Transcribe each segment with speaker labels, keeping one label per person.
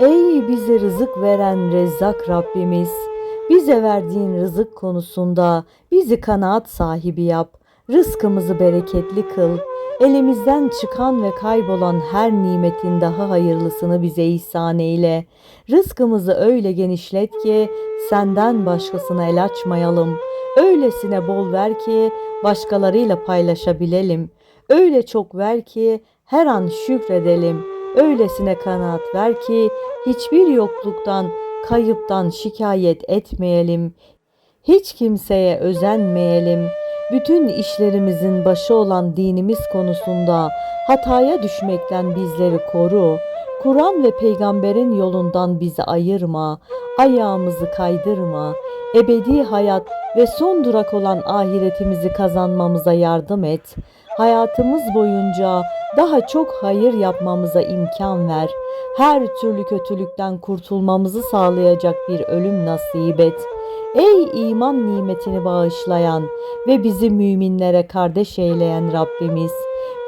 Speaker 1: Ey bize rızık veren Rezzak Rabbimiz, bize verdiğin rızık konusunda bizi kanaat sahibi yap, rızkımızı bereketli kıl, elimizden çıkan ve kaybolan her nimetin daha hayırlısını bize ihsan eyle. Rızkımızı öyle genişlet ki senden başkasına el açmayalım. Öylesine bol ver ki başkalarıyla paylaşabilelim. Öyle çok ver ki her an şükredelim. Öylesine kanaat ver ki hiçbir yokluktan, kayıptan şikayet etmeyelim. Hiç kimseye özenmeyelim. Bütün işlerimizin başı olan dinimiz konusunda hataya düşmekten bizleri koru. Kur'an ve peygamberin yolundan bizi ayırma. Ayağımızı kaydırma. Ebedi hayat ve son durak olan ahiretimizi kazanmamıza yardım et. Hayatımız boyunca daha çok hayır yapmamıza imkan ver. Her türlü kötülükten kurtulmamızı sağlayacak bir ölüm nasip et. Ey iman nimetini bağışlayan ve bizi müminlere kardeş eyleyen Rabbimiz,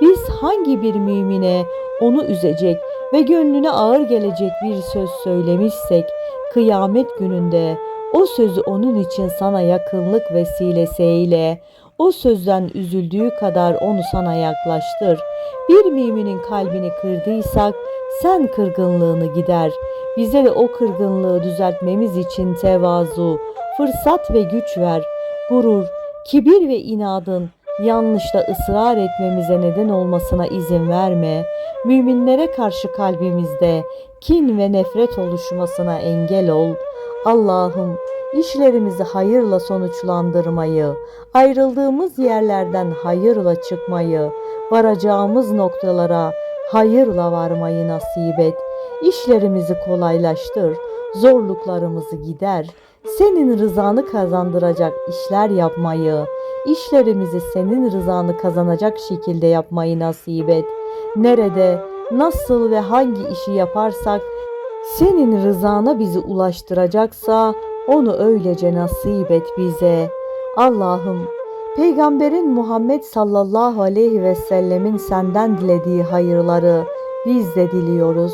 Speaker 1: biz hangi bir mümine onu üzecek ve gönlüne ağır gelecek bir söz söylemişsek, kıyamet gününde o sözü onun için sana yakınlık vesilesi eyle. O sözden üzüldüğü kadar onu sana yaklaştır. Bir müminin kalbini kırdıysak sen kırgınlığını gider. Bize de o kırgınlığı düzeltmemiz için tevazu, fırsat ve güç ver. Gurur, kibir ve inadın yanlışta ısrar etmemize neden olmasına izin verme. Müminlere karşı kalbimizde kin ve nefret oluşmasına engel ol. Allah'ım işlerimizi hayırla sonuçlandırmayı, ayrıldığımız yerlerden hayırla çıkmayı, varacağımız noktalara hayırla varmayı nasip et. İşlerimizi kolaylaştır, zorluklarımızı gider. Senin rızanı kazandıracak işler yapmayı, işlerimizi senin rızanı kazanacak şekilde yapmayı nasip et. Nerede, nasıl ve hangi işi yaparsak senin rızana bizi ulaştıracaksa onu öylece nasip et bize. Allah'ım Peygamberin Muhammed sallallahu aleyhi ve sellemin senden dilediği hayırları biz de diliyoruz.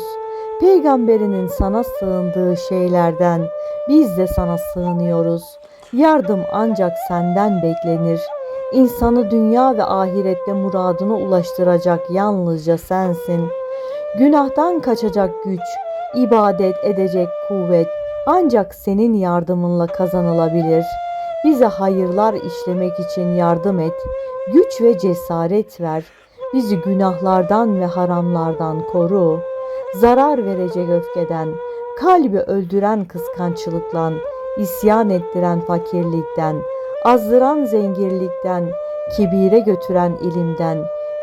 Speaker 1: Peygamberinin sana sığındığı şeylerden biz de sana sığınıyoruz. Yardım ancak senden beklenir. İnsanı dünya ve ahirette muradına ulaştıracak yalnızca sensin. Günahtan kaçacak güç, ibadet edecek kuvvet ancak senin yardımınla kazanılabilir. Bize hayırlar işlemek için yardım et. Güç ve cesaret ver. Bizi günahlardan ve haramlardan koru. Zarar verecek öfkeden, kalbi öldüren kıskançlıktan, isyan ettiren fakirlikten, azdıran zenginlikten, kibire götüren ilimden,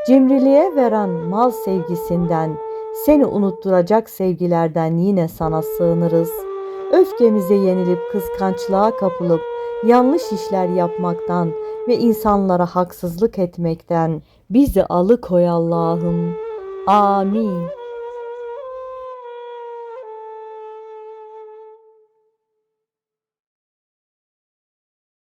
Speaker 1: cimriliğe veren mal sevgisinden, seni unutturacak sevgilerden yine sana sığınırız. Öfkemize yenilip kıskançlığa kapılıp yanlış işler yapmaktan ve insanlara haksızlık etmekten bizi alıkoy Allah'ım. Amin.